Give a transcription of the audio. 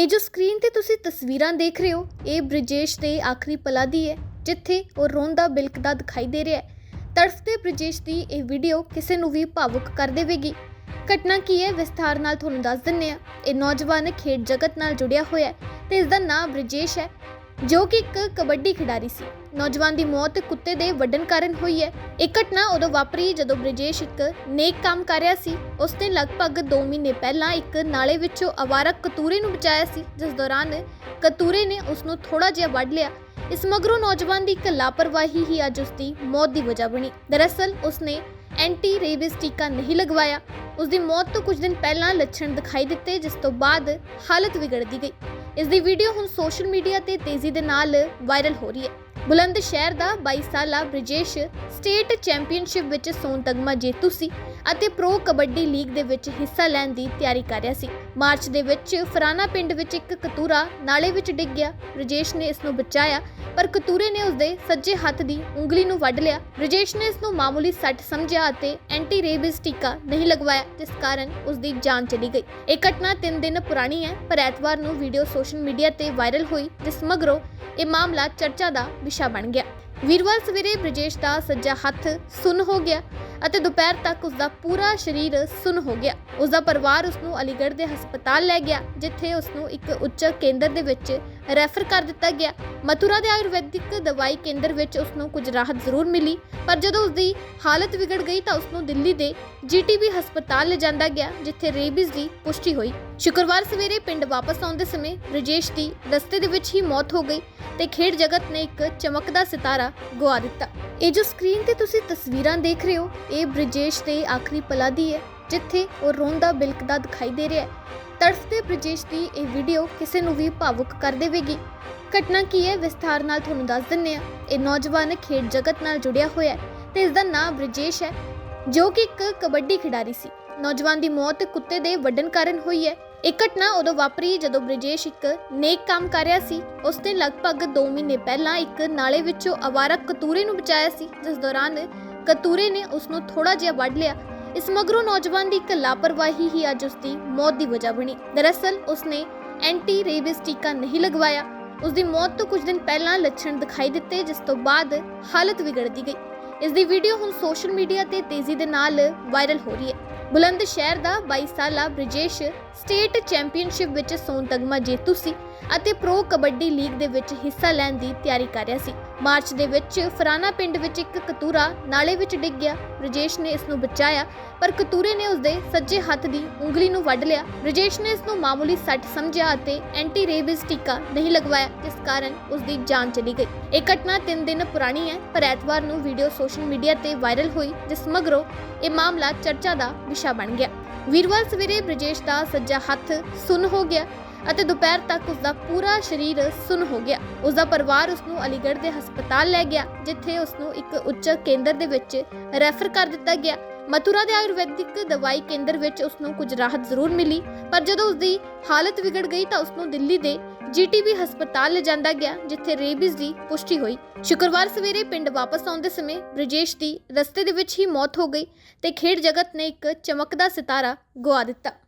ਇਹ ਜੋ ਸਕਰੀਨ ਤੇ ਤੁਸੀਂ ਤਸਵੀਰਾਂ ਦੇਖ ਰਹੇ ਹੋ, ਇਹ ਬ੍ਰਿਜੇਸ਼ ਦੇ ਆਖਰੀ ਪਲਾਂ ਦੀ ਹੈ, ਜਿੱਥੇ ਉਹ ਰੋਂਦਾ ਬਿਲਕਦਾ ਦਿਖਾਈ ਦੇ ਰਿਹਾ ਹੈ। ਤੜਫਦੇ ਬ੍ਰਿਜੇਸ਼ ਦੀ ਇਹ ਵੀਡੀਓ ਕਿਸੇ ਨੂੰ ਵੀ ਭਾਵੁਕ ਕਰ ਦੇਵੇਗੀ। ਘਟਨਾ ਕੀ ਹੈ, ਵਿਸਥਾਰ ਨਾਲ ਤੁਹਾਨੂੰ ਦੱਸ ਦਿੰਨੇ ਆ ਇਹ ਨੌਜਵਾਨ ਖੇਡ ਜਗਤ ਨਾਲ ਜੁੜਿਆ ਹੋਇਆ ਹੈ ਤੇ ਇਸ ਦਾ ਨਾਮ ਬ੍ਰਿਜੇਸ਼ ਹੈ। ਜੋ ਕਿ ਇੱਕ ਕਬੱਡੀ ਖਿਡਾਰੀ ਸੀ। ਨੌਜਵਾਨ ਦੀ ਮੌਤ ਕੁੱਤੇ ਦੇ ਵੱਢਣ ਕਾਰਨ ਹੋਈ ਹੈ। ਇਹ ਘਟਨਾ ਉਦੋਂ ਵਾਪਰੀ ਜਦੋਂ ਬ੍ਰਿਜੇਸ਼ ਇੱਕ ਨੇਕ ਕੰਮ ਕਰ ਰਿਹਾ ਸੀ। ਉਸਨੇ ਲਗਭਗ 2 ਮਹੀਨੇ ਪਹਿਲਾਂ ਇੱਕ ਨਾਲੇ ਵਿੱਚੋਂ ਅਵਾਰਾ ਕਤੂਰੇ ਨੂੰ ਬਚਾਇਆ ਸੀ। ਜਿਸ ਦੌਰਾਨ ਕਤੂਰੇ ਨੇ ਉਸ ਨੂੰ ਥੋੜਾ ਜਿਹਾ ਵੱਢ ਲਿਆ। ਇਸ ਮਗਰੋਂ ਨੌਜਵਾਨ ਦੀ ਇੱਕ ਲਾਪਰਵਾਹੀ ਹੀ ਅੱਜ ਉਸ ਦੀ ਮੌਤ ਦੀ ਵਜ੍ਹਾ ਬਣੀ। ਦਰਅਸਲ ਉਸਨੇ ਐਂਟੀ ਰੇਬਿਸ ਟੀਕਾ ਨਹੀਂ ਲਗਵਾਇਆ। ਉਸ ਦੀ ਮੌਤ ਤੋਂ ਕੁਝ ਦਿਨ ਪਹਿਲਾਂ ਲੱਛਣ ਦਿਖਾਈ ਦਿੱਤੇ, ਜਿਸ ਤੋਂ ਬਾਅਦ ਹਾਲਤ ਵਿਗੜਦੀ ਗਈ। ਇਸ ਦੀ ਵੀਡੀਓ ਹੁਣ ਸੋਸ਼ਲ ਮੀਡੀਆ ਤੇ ਤੇਜ਼ੀ ਦੇ ਨਾਲ ਵਾਇਰਲ ਹੋ ਰਹੀ ਹੈ। ਬੁਲੰਦ ਸ਼ਹਿਰ ਦਾ 22 ਸਾਲਾ ਬ੍ਰਿਜੇਸ਼ ਸਟੇਟ ਚੈਂਪੀਅਨਸ਼ਿਪ ਵਿੱਚ ਸੋਨ ਤਗਮਾ ਜੇਤੂ ਸੀ ਅਤੇ ਪ੍ਰੋ ਕਬੱਡੀ ਲੀਗ ਦੇ ਵਿੱਚ ਹਿੱਸਾ ਲੈਣ ਦੀ ਤਿਆਰੀ ਕਰ ਰਿਹਾ ਸੀ। ਮਾਰਚ ਦੇ ਵਿੱਚ ਫਰਾਨਾ ਪਿੰਡ ਵਿੱਚ ਇੱਕ ਕਤੂਰਾ ਨਾਲੇ ਵਿੱਚ ਡਿੱਗ ਗਿਆ। ਬ੍ਰਿਜੇਸ਼ ਨੇ ਇਸ ਨੂੰ ਬਚਾਇਆ, ਪਰ ਕਤੂਰੇ ਨੇ ਉਸਦੇ ਸੱਜੇ ਹੱਥ ਦੀ ਉਂਗਲੀ ਨੂੰ ਵੱਢ ਲਿਆ। ਬ੍ਰਿਜੇਸ਼ ਨੇ ਇਸ ਨੂੰ ਮਾਮੂਲੀ ਸੱਟ ਸਮਝਿਆ ਅਤੇ ਐਂਟੀ ਰੇਬਿਸ ਟੀਕਾ ਨਹੀਂ ਲਗਵਾਇਆ, ਜਿਸ ਕਾਰਨ ਉਸ ਦੀ ਜਾਨ ਚਲੀ ਗਈ। ਇਹ ਘਟਨਾ 3 ਦਿਨ ਪੁਰਾਣੀ ਹੈ, ਪਰ ਐਤਵਾਰ ਨੂੰ ਵੀਡੀਓ ਸੋਸ਼ਲ ਮੀਡੀਆ ਤੇ ਵਾਇਰਲ ਹੋਈ, ਜਿਸ ਮਗਰੋਂ ਇਹ ਮਾਮਲਾ ਚਰਚਾ ਦਾ ਵਿਸ਼ਾ ਬਣ ਗਿਆ। ਵੀਰਵਾਰ ਸਵੇਰੇ ਬ੍ਰਿਜੇਸ਼ ਦਾ ਸੱਜਾ ਹੱਥ ਸੁੰਨ ਹੋ ਗਿਆ। ਅਤੇ ਦੁਪਹਿਰ ਤੱਕ ਉਸ ਦਾ ਪੂਰਾ ਸਰੀਰ ਸੁੰਨ ਹੋ ਗਿਆ। ਉਸ ਦਾ ਪਰਿਵਾਰ ਉਸ ਨੂੰ ਅਲੀਗੜ੍ਹ ਦੇ ਹਸਪਤਾਲ ਲੈ ਗਿਆ, ਜਿੱਥੇ ਉਸ ਨੂੰ ਇੱਕ ਉੱਚ ਕੇਂਦਰ ਦੇ ਵਿੱਚ ਰੈਫਰ ਕਰ ਦਿੱਤਾ ਗਿਆ। ਮਥੁਰਾ ਦੇ ਆਯੁਰਵੈਦਿਕ ਦਵਾਈ ਕੇਂਦਰ ਵਿੱਚ ਉਸ ਨੂੰ ਕੁਝ ਰਾਹਤ ਜ਼ਰੂਰ ਮਿਲੀ, ਪਰ ਜਦੋਂ ਉਸ ਦੀ ਹਾਲਤ ਵਿਗੜ ਗਈ ਤਾਂ ਉਸ ਨੂੰ ਦਿੱਲੀ ਦੇ ਜੀਟੀਬੀ ਹਸਪਤਾਲ ਲਿਜਾਂਦਾ ਗਿਆ, ਜਿੱਥੇ ਰੇਬੀਜ਼ ਦੀ ਪੁਸ਼ਟੀ ਹੋਈ। ਸ਼ੁੱਕਰਵਾਰ ਸਵੇਰੇ ਪਿੰਡ ਵਾਪਸ ਆਉਂਦੇ ਸਮੇਂ ਬ੍ਰਿਜੇਸ਼ ਦੀ ਰਸਤੇ ਦੇ ਵਿੱਚ ਹੀ ਮੌਤ ਹੋ ਗਈ ਤੇ ਖੇਡ ਜਗਤ ਨੇ ਇੱਕ ਚਮਕਦਾ ਸਿਤਾਰਾ ਗਵਾ ਦਿੱਤਾ। ਇਹ ਜੋ ਸਕਰੀਨ ਤੇ ਤੁਸੀਂ ਤਸਵੀਰਾਂ ਦੇਖ ਰਹੇ ਹੋ, ਇਹ ਬ੍ਰਿਜੇਸ਼ ਦੇ ਆਖਰੀ ਪਲਾਂ ਦੀ ਹੈ, ਜਿੱਥੇ ਉਹ ਰੋਂਦਾ ਬਿਲਕਦਾ ਦਿਖਾਈ ਦੇ ਰਿਹਾ ਹੈ। ਤੜਫਦੇ ਬ੍ਰਿਜੇਸ਼ ਦੀ ਇਹ ਵੀਡੀਓ ਕਿਸੇ ਨੂੰ ਵੀ ਭਾਵੁਕ ਕਰ ਦੇਵੇਗੀ। ਘਟਨਾ ਕੀ ਹੈ, ਵਿਸਥਾਰ ਨਾਲ ਤੁਹਾਨੂੰ ਦੱਸ ਦਿੰਨੇ ਆ ਇਹ ਨੌਜਵਾਨ ਖੇਡ ਜਗਤ ਨਾਲ ਜੁੜਿਆ ਹੋਇਆ ਹੈ ਤੇ ਇਸ ਦਾ ਨਾਮ ਬ੍ਰਿਜੇਸ਼ ਹੈ, ਜੋ ਕਿ ਇੱਕ ਕਬੱਡੀ ਖਿਡਾਰੀ ਸੀ। ਨੌਜਵਾਨ ਦੀ ਮੌਤ ਕੁੱਤੇ ਦੇ ਵੱਢਣ ਕਾਰਨ ਹੋਈ ਹੈ। ਇਹ ਘਟਨਾ ਉਦੋਂ ਵਾਪਰੀ ਜਦੋਂ ਬ੍ਰਿਜੇਸ਼ ਇੱਕ ਨੇਕ ਕੰਮ ਕਰ ਰਿਹਾ ਸੀ। ਉਸਨੇ ਲਗਭਗ 2 ਮਹੀਨੇ ਪਹਿਲਾਂ ਇੱਕ ਨਾਲੇ ਵਿੱਚੋਂ ਅਵਾਰਾ ਕਤੂਰੇ ਨੂੰ ਬਚਾਇਆ ਸੀ। ਜਿਸ ਦੌਰਾਨ ਕਤੂਰੇ ਨੇ ਉਸ ਨੂੰ ਥੋੜਾ ਜਿਹਾ ਵੱਢ ਲਿਆ। ਇਸ ਮਗਰੋਂ ਨੌਜਵਾਨ ਦੀ ਇੱਕ ਲਾਪਰਵਾਹੀ ਹੀ ਅੱਜ ਉਸ ਦੀ ਮੌਤ ਦੀ ਵਜ੍ਹਾ ਬਣੀ। ਦਰਅਸਲ ਉਸਨੇ ਐਂਟੀ ਰੇਬਿਸ ਟੀਕਾ ਨਹੀਂ ਲਗਵਾਇਆ। ਉਸ ਦੀ ਮੌਤ ਤੋਂ ਕੁਝ ਦਿਨ ਪਹਿਲਾਂ ਲੱਛਣ ਦਿਖਾਈ ਦਿੱਤੇ, ਜਿਸ ਤੋਂ ਬਾਅਦ ਹਾਲਤ ਵਿਗੜਦੀ ਗਈ। ਇਸ ਦੀ ਵੀਡੀਓ ਹੁਣ ਸੋਸ਼ਲ ਮੀਡੀਆ ਤੇ ਤੇਜ਼ੀ ਦੇ ਨਾਲ ਵਾਇਰਲ ਹੋ ਰਹੀ ਹੈ। ਬੁਲੰਦ ਸ਼ਹਿਰ ਦਾ 22 ਸਾਲਾ ਬ੍ਰਿਜੇਸ਼ ਸਟੇਟ ਚੈਂਪੀਅਨਸ਼ਿਪ ਵਿੱਚ ਸੋਨ ਤਗਮਾ ਜੇਤੂ ਸੀ ਅਤੇ ਪ੍ਰੋ ਕਬੱਡੀ ਲੀਗ ਦੇ ਵਿੱਚ ਹਿੱਸਾ ਲੈਣ ਦੀ ਤਿਆਰੀ ਕਰ ਰਿਹਾ ਸੀ। ਮਾਰਚ ਦੇ ਵਿੱਚ ਫਰਾਨਾ ਪਿੰਡ ਵਿੱਚ ਇੱਕ ਕਤੂਰਾ ਨਾਲੇ ਵਿੱਚ ਡਿੱਗ ਗਿਆ। ਬ੍ਰਿਜੇਸ਼ ਨੇ ਇਸ ਨੂੰ ਬਚਾਇਆ, ਪਰ ਕਤੂਰੇ ਨੇ ਉਸਦੇ ਸੱਜੇ ਹੱਥ ਦੀ ਉਂਗਲੀ ਨੂੰ ਵੱਢ ਲਿਆ। ਬ੍ਰਿਜੇਸ਼ ਨੇ ਇਸ ਨੂੰ ਮਾਮੂਲੀ ਸੱਟ ਸਮਝਿਆ ਅਤੇ ਐਂਟੀ ਰੇਬਿਸ ਟੀਕਾ ਨਹੀਂ ਲਗਵਾਇਆ, ਜਿਸ ਕਾਰਨ ਉਸ ਦੀ ਜਾਨ ਚਲੀ ਗਈ। ਇਹ ਘਟਨਾ 3 ਦਿਨ ਪੁਰਾਣੀ ਹੈ, ਪਰ ਐਤਵਾਰ ਨੂੰ ਵੀਡੀਓ ਸੋਸ਼ਲ ਮੀਡੀਆ ਤੇ ਵਾਇਰਲ ਹੋਈ, ਜਿਸ ਮਗਰੋਂ ਇਹ ਮਾਮਲਾ ਚਰਚਾ ਦਾ ਵਿਸ਼ਾ ਬਣ ਗਿਆ। ਵੀਰਵਾਰ ਸਵੇਰੇ ਬ੍ਰਜੇਸ਼ ਦਾ ਸੱਜਾ ਹੱਥ ਸੁੰਨ ਹੋ ਗਿਆ। ਅਤੇ ਦੁਪਹਿਰ ਤੱਕ ਉਸ ਦਾ ਪੂਰਾ ਸਰੀਰ ਸੁੰਨ ਹੋ ਗਿਆ। ਉਸ ਦਾ ਪਰਿਵਾਰ ਉਸ ਨੂੰ ਅਲੀਗੜ੍ਹ ਦੇ ਹਸਪਤਾਲ ਲੈ ਗਿਆ, ਜਿੱਥੇ ਉਸ ਨੂੰ ਇੱਕ ਉੱਚ ਕੇਂਦਰ ਦੇ ਵਿੱਚ ਰੈਫਰ ਕਰ ਦਿੱਤਾ ਗਿਆ। ਮਥੁਰਾ ਦੇ ਆਯੁਰਵੈਦਿਕ ਦਵਾਈ ਕੇਂਦਰ ਵਿੱਚ ਉਸ ਨੂੰ ਕੁਝ ਰਾਹਤ ਜ਼ਰੂਰ ਮਿਲੀ, ਪਰ ਜਦੋਂ ਉਸ ਦੀ ਹਾਲਤ ਵਿਗੜ ਗਈ ਤਾਂ ਉਸ ਨੂੰ ਦਿੱਲੀ ਦੇ ਜੀਟੀਬੀ ਹਸਪਤਾਲ ਲਿਜਾਂਦਾ ਗਿਆ, ਜਿੱਥੇ ਰੇਬੀਜ਼ ਦੀ ਪੁਸ਼ਟੀ ਹੋਈ। ਸ਼ੁੱਕਰਵਾਰ ਸਵੇਰੇ ਪਿੰਡ ਵਾਪਸ ਆਉਂਦੇ ਸਮੇਂ ਬ੍ਰਿਜੇਸ਼ ਦੀ ਰਸਤੇ ਦੇ ਵਿੱਚ ਹੀ ਮੌਤ ਹੋ ਗਈ ਤੇ ਖੇਡ ਜਗਤ ਨੇ ਇੱਕ ਚਮਕਦਾ ਸਿਤਾਰਾ ਗਵਾ ਦਿੱਤਾ।